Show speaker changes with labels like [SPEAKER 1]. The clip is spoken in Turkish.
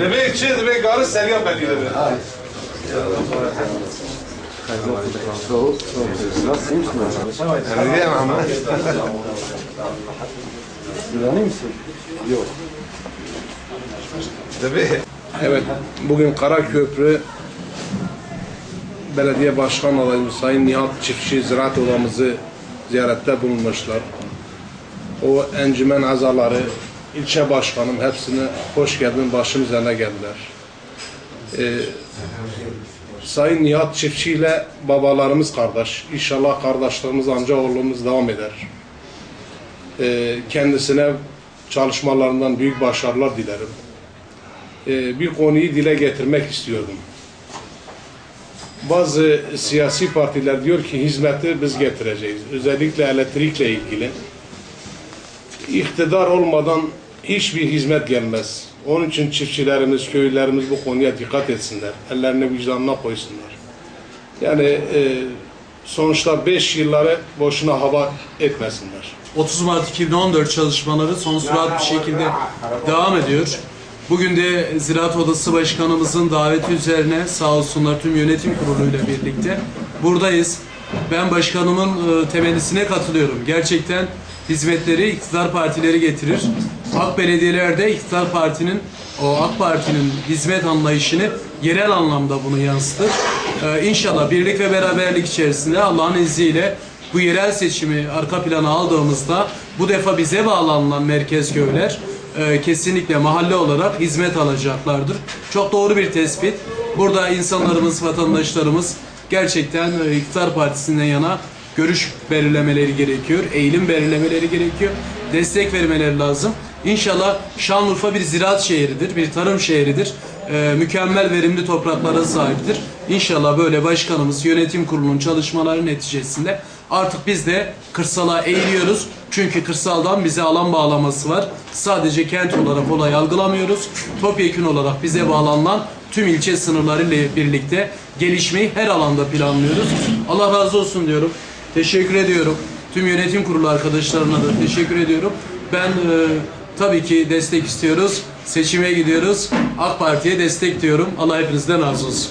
[SPEAKER 1] Demek ki demek garı seriyan belli de.
[SPEAKER 2] Evet, bugün Karaköprü Belediye Başkan adayımız Sayın Nihat Çiftçi Ziraat Odamızı ziyarette bulunmuşlar. O encümen azaları, ilçe başkanım hepsine hoş geldin, başım üzerine geldiler. Ee, Sayın Nihat Çiftçi ile babalarımız kardeş. İnşallah kardeşlerimiz, amca oğlumuz devam eder. Ee, kendisine çalışmalarından büyük başarılar dilerim e, bir konuyu dile getirmek istiyordum. Bazı siyasi partiler diyor ki hizmeti biz getireceğiz. Özellikle elektrikle ilgili. İktidar olmadan hiçbir hizmet gelmez. Onun için çiftçilerimiz, köylülerimiz bu konuya dikkat etsinler. Ellerini vicdanına koysunlar. Yani e, sonuçta 5 yılları boşuna hava etmesinler.
[SPEAKER 3] 30 Mart 2014 çalışmaları son sürat bir şekilde devam ediyor. Bugün de Ziraat Odası Başkanımızın daveti üzerine sağ olsunlar tüm yönetim kuruluyla birlikte buradayız. Ben başkanımın e, temennisine katılıyorum. Gerçekten hizmetleri iktidar partileri getirir. AK belediyelerde iktidar partinin o AK Parti'nin hizmet anlayışını yerel anlamda bunu yansıtır. Ee, inşallah birlik ve beraberlik içerisinde Allah'ın izniyle bu yerel seçimi arka plana aldığımızda bu defa bize bağlanılan merkez köyler e, kesinlikle mahalle olarak hizmet alacaklardır. Çok doğru bir tespit. Burada insanlarımız, vatandaşlarımız gerçekten e, iktidar partisinden yana görüş belirlemeleri gerekiyor, eğilim belirlemeleri gerekiyor, destek vermeleri lazım. İnşallah Şanlıurfa bir ziraat şehridir, bir tarım şehridir. E, mükemmel verimli topraklara sahiptir. İnşallah böyle başkanımız, yönetim kurulunun çalışmaları neticesinde artık biz de kırsala eğiliyoruz. Çünkü kırsaldan bize alan bağlaması var. Sadece kent olarak olay algılamıyoruz. Topyekun olarak bize bağlanılan tüm ilçe sınırlarıyla birlikte gelişmeyi her alanda planlıyoruz. Allah razı olsun diyorum. Teşekkür ediyorum. Tüm yönetim kurulu arkadaşlarına da teşekkür ediyorum. Ben e, tabii ki destek istiyoruz. Seçime gidiyoruz. AK Parti'ye destek diyorum. Allah hepinizden razı olsun.